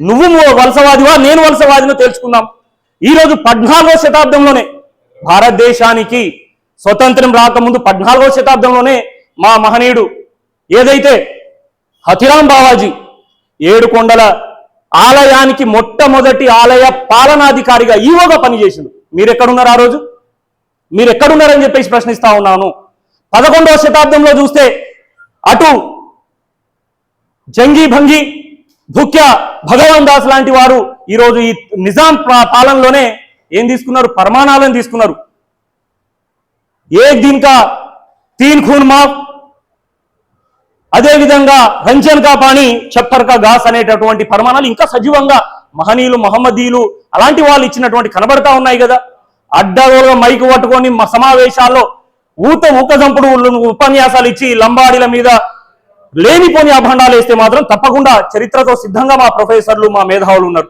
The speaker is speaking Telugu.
నువ్వు వలసవాదివా నేను వలసవాదినో తెలుసుకుందాం ఈరోజు పద్నాలుగో శతాబ్దంలోనే భారతదేశానికి స్వతంత్రం రాకముందు పద్నాలుగో శతాబ్దంలోనే మా మహనీయుడు ఏదైతే హతిరాం బావాజీ ఏడుకొండల ఆలయానికి మొట్టమొదటి ఆలయ పాలనాధికారిగా ఈవోగా పనిచేసిండు. మీరు ఎక్కడున్నారు ఆ రోజు? మీరు ఎక్కడున్నారని చెప్పేసి ప్రశ్నిస్తా ఉన్నాను. పదకొండవ శతాబ్దంలో చూస్తే అటు జంగీ భంగి భుక్య భగవాన్ దాస్ లాంటి వారు ఈరోజు ఈ నిజాం పా- పాలనలోనే ఏం తీసుకున్నారు? పరమాణాలను తీసుకున్నారు. ఏ దీనికా? తీన్ ఖూన్ మాఫ్. అదేవిధంగా రంజన్ కా పాణి చప్పర్ కా ఘాస్ అనేటటువంటి పరిమాణాలు ఇంకా సజీవంగా మహనీయులు మహమ్మదీయులు అలాంటి వాళ్ళు ఇచ్చినటువంటి కనబడతా ఉన్నాయి కదా. అడ్డగోలుగా మైకు పట్టుకొని సమావేశాల్లో ఊత ఊకజంపుడు ఉపన్యాసాలు ఇచ్చి లంబాడీల మీద లేనిపోని అభండాలు వేస్తే మాత్రం తప్పకుండా చరిత్రతో సిద్ధంగా మా ప్రొఫెసర్లు మా మేధావులు ఉన్నారు.